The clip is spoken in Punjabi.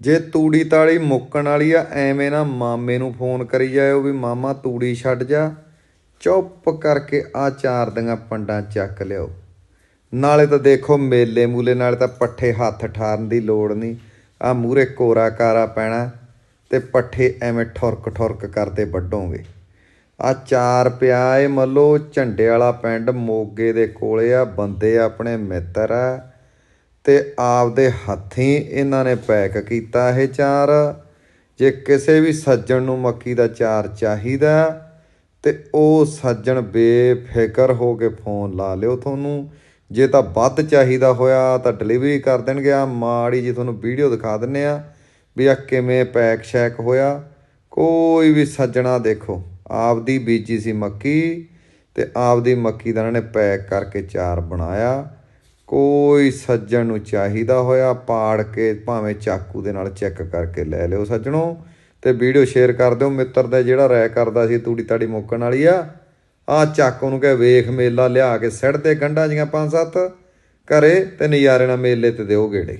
ਜੇ ਤੂੜੀ ਤਾੜੀ ਮੁੱਕਣ ਵਾਲੀ ਆ, ਐਵੇਂ ਨਾ ਮਾਮੇ ਨੂੰ ਫੋਨ ਕਰੀ ਜਾਇਓ ਵੀ ਮਾਮਾ ਤੂੜੀ ਛੱਡ ਜਾ। ਚੁੱਪ ਕਰਕੇ ਆ ਚਾਰ ਦੀਆਂ ਪੰਡਾਂ ਚੱਕ ਲਿਓ ਨਾਲੇ ਤਾਂ ਦੇਖੋ ਮੇਲੇ ਮੂਲੇ ਨਾਲੇ ਤਾਂ ਪੱਠੇ ਹੱਥ ਠਾਰਨ ਦੀ ਲੋੜ ਨਹੀਂ। ਆ ਮੂਰੇ ਕੋਰਾ ਕਾਰਾ ਪੈਣਾ ਤੇ ਪੱਠੇ ਐਵੇਂ ਠੁਰਕ ਠੁਰਕ ਕਰਦੇ ਵੱਢੋਗੇ। ਆ ਚਾਰ ਪਿਆ ਏ ਮੱਲੋ ਝੰਡੇ ਵਾਲਾ ਪਿੰਡ ਮੋਗੇ ਦੇ ਕੋਲੇ ਆ, ਬੰਦੇ ਆਪਣੇ ਮਿੱਤਰ ਆ। ਤੇ ਆਪਦੇ ਹੱਥੀਂ ਇਹਨਾਂ ਨੇ ਪੈਕ ਕੀਤਾ ਇਹ ਚਾਰ। ਜੇ ਕਿਸੇ ਵੀ ਸੱਜਣ ਨੂੰ ਮੱਕੀ ਦਾ ਚਾਰ ਚਾਹੀਦਾ ਤੇ ਉਹ ਸੱਜਣ ਬੇਫਿਕਰ ਹੋ ਕੇ ਫੋਨ ਲਾ ਲਿਓ ਤੁਹਾਨੂੰ। ਜੇ ਤਾਂ ਵੱਧ ਚਾਹੀਦਾ ਹੋਇਆ ਤਾਂ ਡਿਲੀਵਰੀ ਕਰ ਦੇਣਗੇ। ਆ ਮਾੜੀ ਜੀ ਤੁਹਾਨੂੰ ਵੀਡੀਓ ਦਿਖਾ ਦਿੰਨੇ ਆ ਵੀ ਆ ਕਿਵੇਂ ਪੈਕ ਸ਼ੈਕ ਹੋਇਆ। ਕੋਈ ਵੀ ਸੱਜਣਾ ਦੇਖੋ, ਆਪਦੀ ਬੀਜੀ ਸੀ ਮੱਕੀ ਤੇ ਆਪਦੀ ਮੱਕੀ ਦਾ ਇਹਨਾਂ ਨੇ ਪੈਕ ਕਰਕੇ ਚਾਰ ਬਣਾਇਆ। ਕੋਈ ਸੱਜਣ ਨੂੰ ਚਾਹੀਦਾ ਹੋਇਆ ਪਾੜ ਕੇ ਭਾਵੇਂ ਚਾਕੂ ਦੇ ਨਾਲ ਚੈੱਕ ਕਰਕੇ ਲੈ ਲਿਓ ਸੱਜਣੋ ਤੇ ਵੀਡੀਓ ਸ਼ੇਅਰ ਕਰ ਦਿਓ। ਮਿੱਤਰ ਦਾ ਜਿਹੜਾ ਰਾਇ ਕਰਦਾ ਸੀ ਤੂੜੀ ਤਾੜੀ ਮੁੱਕਣ ਵਾਲੀ ਆ ਆ ਚੱਕ ਉਹਨੂੰ ਕਹੇ ਵੇਖ ਮੇਲਾ ਲਿਆ ਕੇ ਸਿੱਟ 'ਤੇ ਗੰਢਾਂ ਜੀਆਂ ਪੰਜ ਸੱਤ ਘਰੇ ਤੇ ਨਜ਼ਾਰੇ ਨਾਲ ਮੇਲੇ ਤੇ ਦਿਓ ਗੇੜੇ।